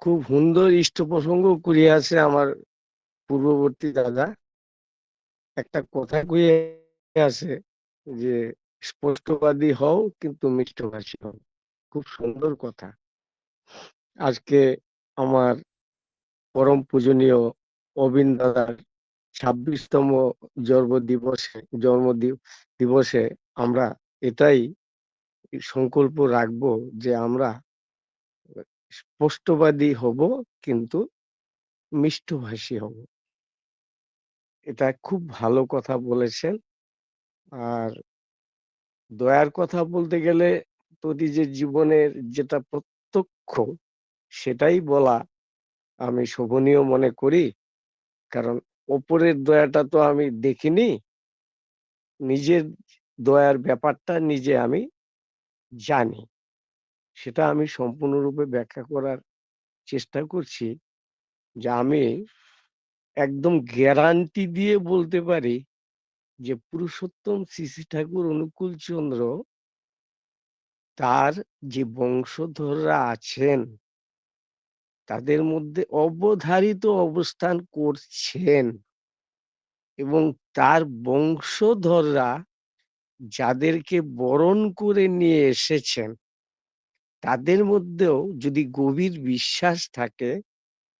খুব সুন্দর ইষ্ট প্রসঙ্গ করিয়াছে আমার পূর্ববর্তী দাদা। একটা কথা কইয়ে আছে যে, স্পষ্টবাদী হও কিন্তু মিষ্টভাষী হও। খুব সুন্দর কথা। আজকে আমার পরম পূজনীয় অবিন দাদার ছাব্বিশতম জন্ম দিবসে জন্ম দিবসে আমরা এটাই সংকল্প রাখব যে আমরা স্পষ্টবাদী হব, কিন্তু মিষ্টভাষী হব। এটা খুব ভালো কথা বলেছেন। আর দয়ার কথা বলতে গেলে প্রতি যে জীবনের যেটা প্রত্যক্ষ, সেটাই বলা আমি শোভনীয় মনে করি। কারণ ওপরের দয়াটা তো আমি দেখিনি, নিজের দয়ার ব্যাপারটা নিজে আমি জানি। সেটা আমি সম্পূর্ণরূপে ব্যাখ্যা করার চেষ্টা করছি যে আমি একদম গ্যারান্টি দিয়ে বলতে পারি যে পুরুষোত্তম শ্রী ঠাকুর, অনুকূল চন্দ্র তার যে বংশধররা আছেন, তাদের মধ্যে অবধারিত অবস্থান করছেন এবং তার বংশধররা যাদেরকে বরণ করে নিয়ে এসেছেন। তাদের মধ্যেও যদি গভীর বিশ্বাস থাকে,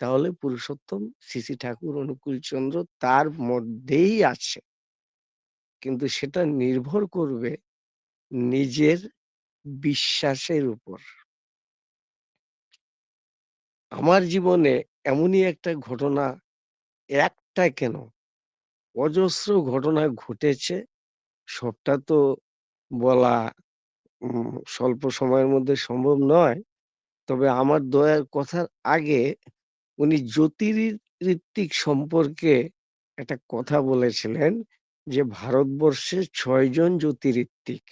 তাহলে পুরুষোত্তম শ্রী ঠাকুর, অনুকূল চন্দ্র তার মধ্যেই আছে। কিন্তু সেটা নির্ভর করবে নিজের বিশ্বাসের উপর। আমার জীবনে এমনই একটা ঘটনা, একটা কেন? অজস্র ঘটনা ঘটেছে, সবটা তো বলা স্বল্প সময়ের মধ্যে সম্ভব নয়। তবে আমার দয়ার কথার আগে উনি জ্যোতির্ঋত্বিক সম্পর্কে একটা কথা বলেছিলেন যে ভারতবর্ষে ছয়জন জ্যোতির্ঋত্বিক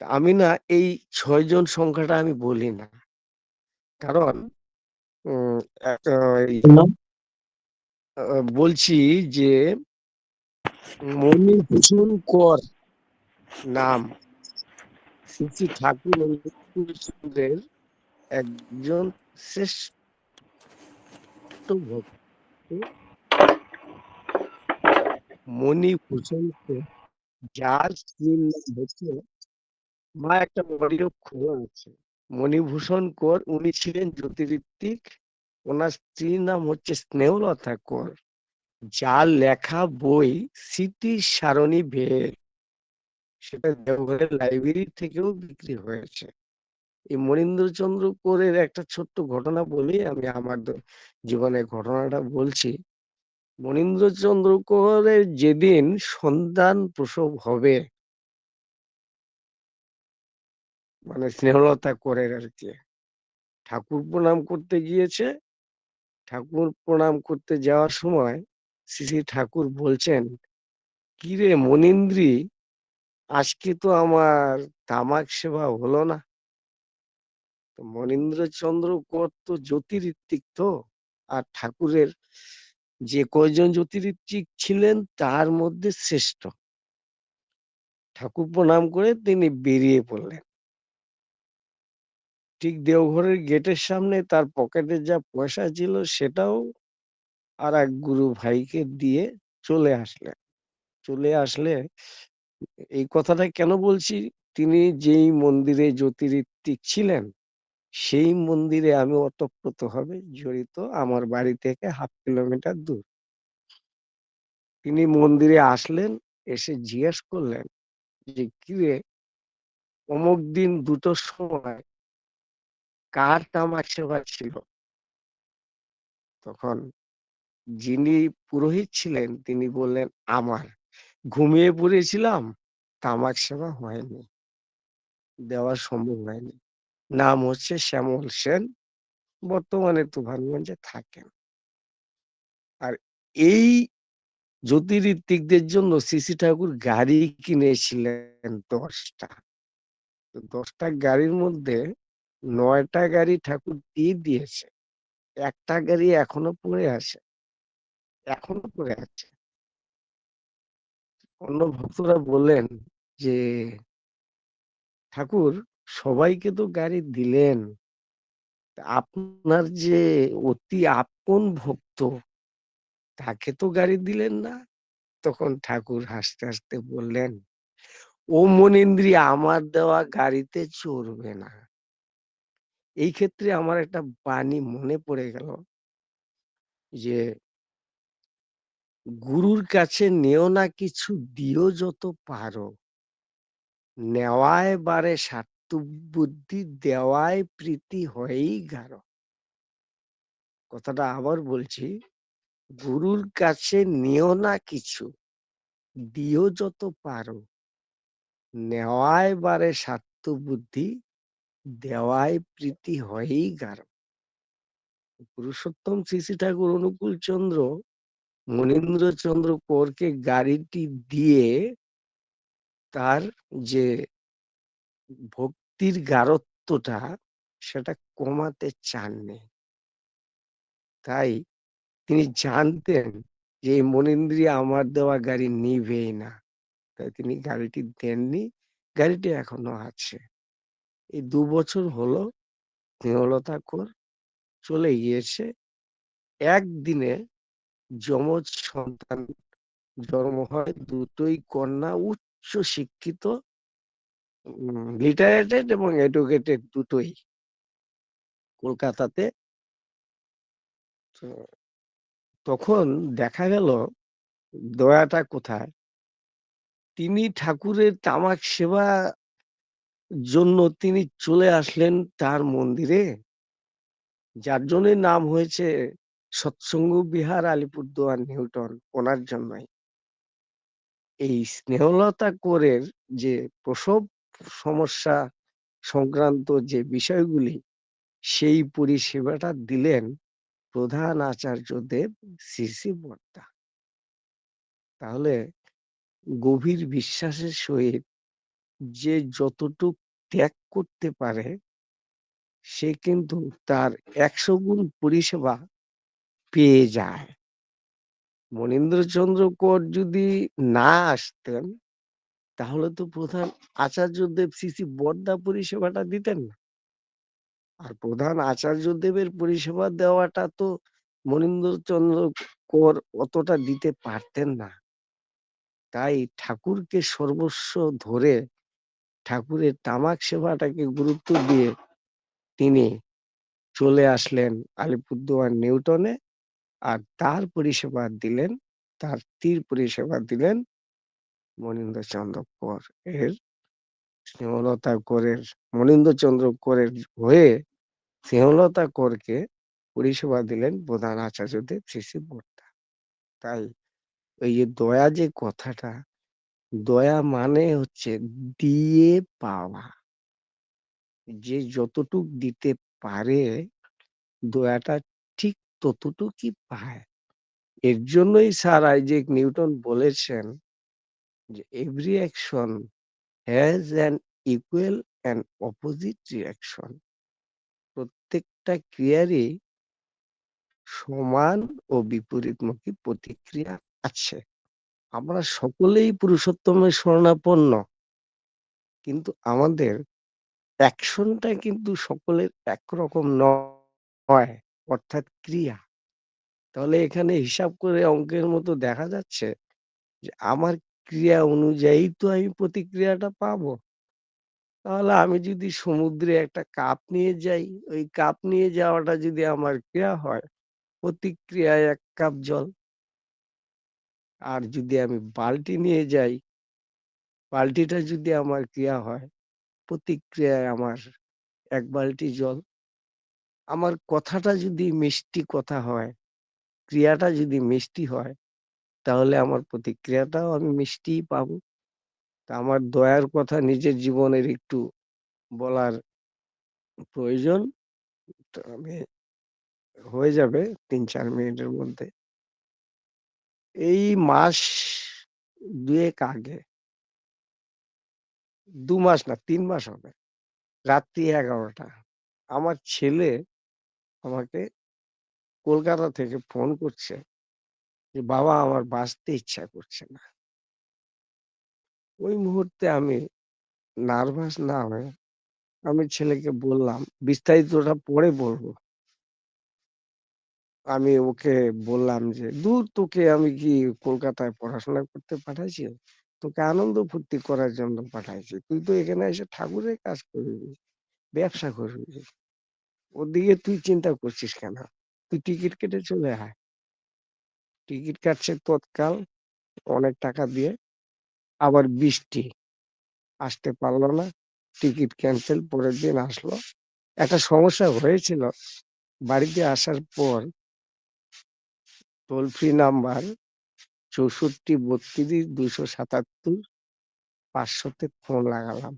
আমি না এই ছয়জন সংখ্যাটা আমি বলি না। কারণ বলছি যে মণিভূষণ কর নাম। শ্রী ঠাকুর চন্দ্রের একজন শ্রেষ্ঠ ভক্ত মণিভূষণ যার স্ত্রীর নাম হচ্ছে, মা একটা অডিও খোলা আছে মণিভূষণ কর, উনি ছিলেন জ্যোতিরিত্বিক ওনার স্ত্রীর নাম হচ্ছে স্নেহলতা কর, যার লেখা বই স্মৃতি সারণী ভেদ সেটা দেওঘরের লাইব্রেরি থেকেও বিক্রি হয়েছে। এই মনীন্দ্রচন্দ্র কোরের একটা ছোট্ট ঘটনা বলি, আমি আমার জীবনের ঘটনাটা বলছি। মনীন্দ্রচন্দ্র কোরের যেদিন সন্তান প্রসব হবে মানে স্নেহলতা করে আর কি, ঠাকুর প্রণাম করতে গিয়েছে। ঠাকুর প্রণাম করতে যাওয়ার সময় শ্রী ঠাকুর বলছেন, কিরে মনীন্দ্রী আজকে তো আমার তামাক সেবা হলো না। মনীন্দ্রচন্দ্র কর তো জ্যোতিরিত্বিক তো, আর ঠাকুরের যে কয়জন জ্যোতিরিত্বিক ছিলেন, তার মধ্যে শ্রেষ্ঠ। ঠাকুর প্রণাম করে তিনি বেরিয়ে পড়লেন। ঠিক দেওঘরের গেটের সামনে তার পকেটে যা পয়সা ছিল, সেটাও আর এক গুরু ভাইকে দিয়ে চলে আসলেন। চলে আসলে এই কথাটা কেন বলছি? তিনি যেই মন্দিরে জ্যোতিরিত্বিক ছিলেন, সেই মন্দিরে আমি অতপ্রত হবে জড়িত আমার বাড়ি থেকে হাফ কিলোমিটার দূর। তিনি মন্দিরে আসলেন, এসে জিজ্ঞেস করলেন যে, কিরে, অমুক দিন দুটোর সময় কার তামাক সেবা ছিল? তখন যিনি পুরোহিত ছিলেন, তিনি বললেন, আমার। ঘুমিয়ে পড়েছিলাম, তামাক সেবা হয়নি। দেওয়া সম্ভব হয়নি। নাম হচ্ছে শ্যামল সেন, বর্তমানে তুফানগঞ্জে থাকেন। আর এই জ্যোতিরিত্বিকদের জন্য সিসি ঠাকুর গাড়ি কিনেছিলেন দশটা। দশটা গাড়ির মধ্যে নয়টা গাড়ি ঠাকুর দিয়ে দিয়েছে। একটা গাড়ি এখনও পড়ে আছে। এখনও পড়ে আছে। অন্য ভক্তরা বললেন যে ঠাকুর সবাইকে তো গাড়ি দিলেন আপনার যে অতি আপন ভক্ত তাকে তো গাড়ি দিলেন না? তখন ঠাকুর হাসতে, হাসতে বললেন, "ও মনীন্দ্রী আমার দেওয়া গাড়িতে চড়বে না।" এই ক্ষেত্রে আমার একটা বাণী মনে পড়ে গেল যে গুরুর কাছে নেও না কিছু দিও যত পারো। নেওয়ায় বাড়ে স্বার্থবুদ্ধি দেওয়ায় প্রীতি হয়েই গাঢ়। কথাটা আবার বলছি, গুরুর কাছে নিও না কিছু, দিও যত পারো। নেওয়ায় বাড়ে স্বার্থবুদ্ধি, দেওয়ায় প্রীতি হয়েই গাঢ়। পুরুষোত্তম শ্রী শ্রী ঠাকুর অনুকূল চন্দ্র মনীন্দ্রচন্দ্র করকে গাড়িটি দিয়ে তার যে ভক্তির গাঢ়ত্বটা, সেটা কমাতে চাননি। তাই তিনি জানতেন যে এই মনীন্দ্রী আমার দেওয়া গাড়ি নিবেই না। তাই তিনি গাড়িটি দেননি। গাড়িটি এখনও আছে। এই দু বছর হলো স্নেহলতা কর চলে গিয়েছে। একদিনে যমজ সন্তান জন্ম হয়। দুটোই কন্যা, উচ্চ শিক্ষিত লিটারেটেড এবং এডুকেটেড দুটোই। কলকাতাতে তখন দেখা গেল দয়াটা কোথায়? তিনি ঠাকুরের তামাক সেবা জন্য তিনি চলে আসলেন তার মন্দিরে। যার জন্যই নাম হয়েছে সৎসঙ্গ বিহার আলিপুরদুয়ার নিউটন ওনার জন্যই। এই স্নেহলতা কোরের যে প্রসব সমস্যা সংক্রান্ত যে বিষয়গুলি সেই পরিষেবাটা দিলেন প্রধান আচার্যদেব শ্রী, শ্রী বর্দা। তাহলে গভীর বিশ্বাসের সহিত যে যতটুক ত্যাগ করতে পারে সে কিন্তু তার ১০০ গুণ পরিষেবা পেয়ে যায়। মনীন্দ্রচন্দ্র কর যদি না আসতেন তাহলে তো প্রধান আচার্যদেব শ্রী, শ্রী বর্দা পরিষেবাটা দিতেন না। আর প্রধান আচার্যদেবের পরিষেবা দেওয়াটা তো মনীন্দ্রচন্দ্র কর অতটা দিতে পারতেন না। তাই ঠাকুরকে সর্বস্ব ধরে ঠাকুরের তামাক সেবাটাকে গুরুত্ব দিয়ে তিনি চলে আসলেন আলিপুরদুয়ার নিউটনে আর তার পরিষেবা দিলেন, তার তীর পরিষেবা দিলেন মনীন্দ্রচন্দ্র কর এর স্নেহলতা করের মনীন্দ্রচন্দ্র করের হয়ে স্নেহলতা করকে পরিষেবা দিলেন প্রধান আচার্যদেব শ্রী, শ্রী। তাই এই যে দয়া যে কথাটা, দয়া মানে হচ্ছে দিয়ে পাওয়া। যে যতটুক দিতে পারে দয়াটা ততটুকই পায়। এর জন্যই স্যার আইজ্যাক নিউটন বলেছেন যে every action has an equal and opposite reaction. প্রত্যেকটা ক্রিয়ারই সমান ও বিপরীতমুখী প্রতিক্রিয়া আছে। আমরা সকলেই পুরুষোত্তমের শরণাপন্ন। কিন্তু আমাদের অ্যাকশনটা কিন্তু সকলের একরকম নয় অর্থাৎ ক্রিয়া। তাহলে এখানে হিসাব করে অঙ্কের মতো দেখা যাচ্ছে যে আমার ক্রিয়া অনুযায়ী তো আমি প্রতিক্রিয়াটা পাবো। তাহলে আমি যদি সমুদ্রে একটা কাপ নিয়ে যাই, ওই কাপ নিয়ে যাওয়াটা যদি আমার ক্রিয়া হয়, প্রতিক্রিয়ায় এক কাপ জল। আর যদি আমি বালতি নিয়ে যাই বালতিটা যদি আমার ক্রিয়া হয়, প্রতিক্রিয়ায় আমার এক বালতি জল। আমার কথাটা যদি মিষ্টি কথা হয়, ক্রিয়াটা যদি মিষ্টি হয়, তাহলে আমার প্রতিক্রিয়াটাও আমি মিষ্টিই পাব তা আমার দয়ার কথা নিজের জীবনের একটু বলার প্রয়োজন। আমি হয়ে যাবে ৩-৪ মিনিটের মধ্যে। এই মাস দুয়েক আগে দু মাস না তিন মাস হবে। রাত্রি ১১টা আমার ছেলে আমাকে কলকাতা থেকে ফোন করছে যে, "বাবা আমার বাঁচতে ইচ্ছা করছে না।" ওই মুহূর্তে আমি নার্ভাস না হয়ে আমি ছেলেকে বললাম বিস্তারিতটা পরে বলব। আমি ওকে বললাম যে দূর তোকে আমি কি কলকাতায় পড়াশোনা করতে পাঠাইছি? তোকে আনন্দ ফুর্তি করার জন্য পাঠাইছি। তুই তো এখানে এসে ঠাকুরের কাজ করবি ব্যবসা করবি। ওদিকে তুই চিন্তা করছিস কেন? তুই টিকিট কেটে চলে আয়। টিকিট কাটছে তৎকাল অনেক টাকা দিয়ে। আবার বৃষ্টি। আসতে পারল না। টিকিট ক্যান্সেল পরের দিন আসলো। একটা সমস্যা হয়েছিল। বাড়িতে আসার পর টোল ফ্রি নাম্বার চৌষট্টি, বত্রিশ দুশো সাতাত্তর, পাঁচশোতে ফোন লাগালাম।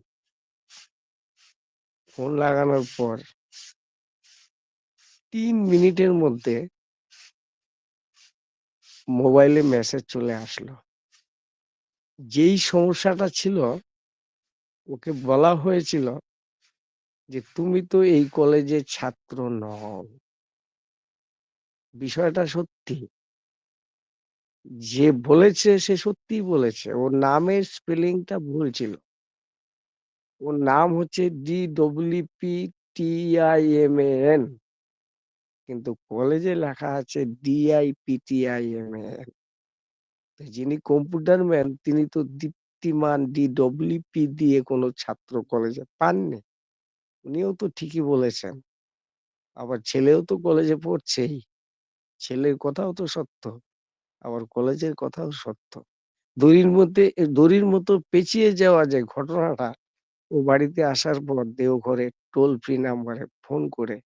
ফোন লাগানোর পর তিন মিনিটের মধ্যে মোবাইলে মেসেজ চলে আসলো। যেই সমস্যাটা ছিল, ওকে বলা হয়েছিল যে, তুমি তো এই কলেজের ছাত্র নও। বিষয়টা সত্যি? যে বলেছে, সে সত্যি বলেছে। ওর নামের স্পেলিংটা ভুল ছিল। ওর নাম হচ্ছে D W P T I M A N. কিন্তু কলেজে লেখা আছে ডিআইপিটিআই যিনি কম্পিউটার ম্যান তিনি তো দীপ্তিমান ডি ডব্লিউপি দিয়ে কোনো ছাত্র কলেজে পাননি। উনিও তো ঠিকই বলেছেন। আবার ছেলেও তো কলেজে পড়ছেই। ছেলের কথাও তো সত্য, আবার কলেজের কথাও সত্য। দড়ির মধ্যে, দড়ির মতো পেঁচিয়ে যাওয়া যে ঘটনাটা, ও বাড়িতে আসার পর দেওঘরে টোল ফ্রি নাম্বারে ফোন করে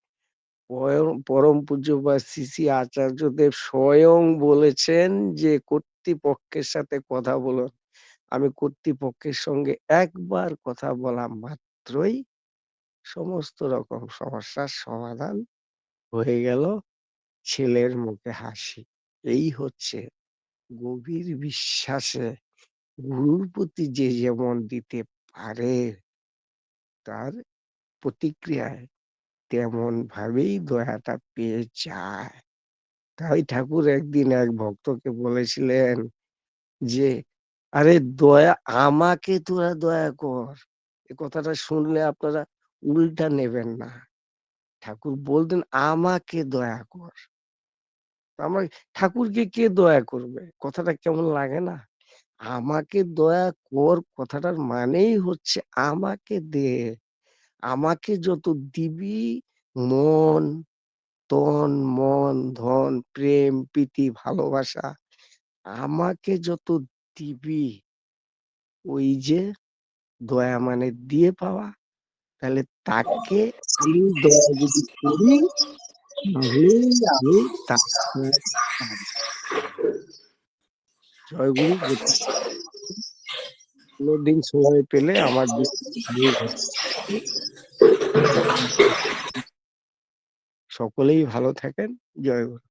পরম পূজ্য বা শ্রী আচার্যদেব স্বয়ং বলেছেন যে, কর্তৃপক্ষের সাথে কথা বলুন আমি কর্তৃপক্ষের সঙ্গে একবার কথা বলা মাত্রই সমস্ত রকম সমস্যার সমাধান হয়ে গেল ছেলের মুখে হাসি। এই হচ্ছে গভীর বিশ্বাসে গুরুর প্রতি যে যেমন দিতে পারে, তার প্রতিক্রিয়ায় তেমন ভাবেই দয়াটা পেয়ে যায়। তাই ঠাকুর একদিন এক ভক্তকে বলেছিলেন যে, আরে দয়া, আমাকে তোরা দয়া কর। এ কথাটা শুনলে আপনারা উল্টা নেবেন না। ঠাকুর বলতেন, আমাকে দয়া কর। আমার, ঠাকুরকে কে দয়া করবে? কথাটা কেমন লাগে না? আমাকে দয়া কর, কথাটার মানেই হচ্ছে আমাকে দে। আমাকে যত দিবি, মন, তন, মন, ধন, প্রেম, প্রীতি, ভালোবাসা, আমাকে যত দিবি, ওই যে দয়া মানে দিয়ে পাওয়া, তাহলে তাকে আমি দয়া যদি করি আমি কোনোদিন সময় পেলে আমার সকলেই ভালো থাকেন। জয় গুরু।